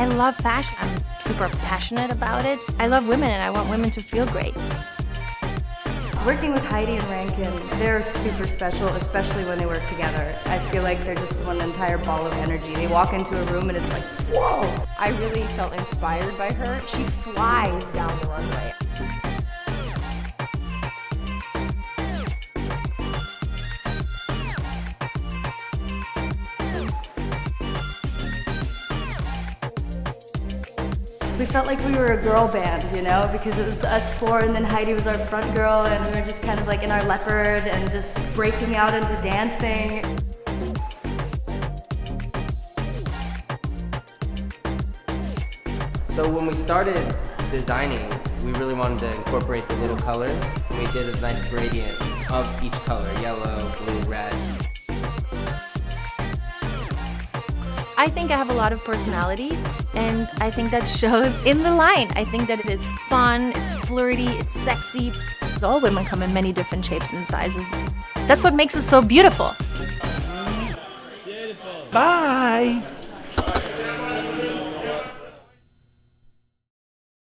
I love fashion. I'm super passionate about it. I love women and I want women to feel great. Working with Heidi and Rankin, they're super special, especially when they work together. I feel like they're just one entire ball of energy. They walk into a room and it's like, whoa! I really felt inspired by her. She flies down the runway. We felt like we were a girl band, you know, because it was us four and then Heidi was our front girl and we were just kind of like in our leopard and just breaking out into dancing. So when we started designing, we really wanted to incorporate the little colors. We did a nice gradient of each color, yellow, blue, red. I think I have a lot of personality and I think that shows in the line. I think that it's fun, it's flirty, it's sexy. All women come in many different shapes and sizes. That's what makes it so beautiful. Bye.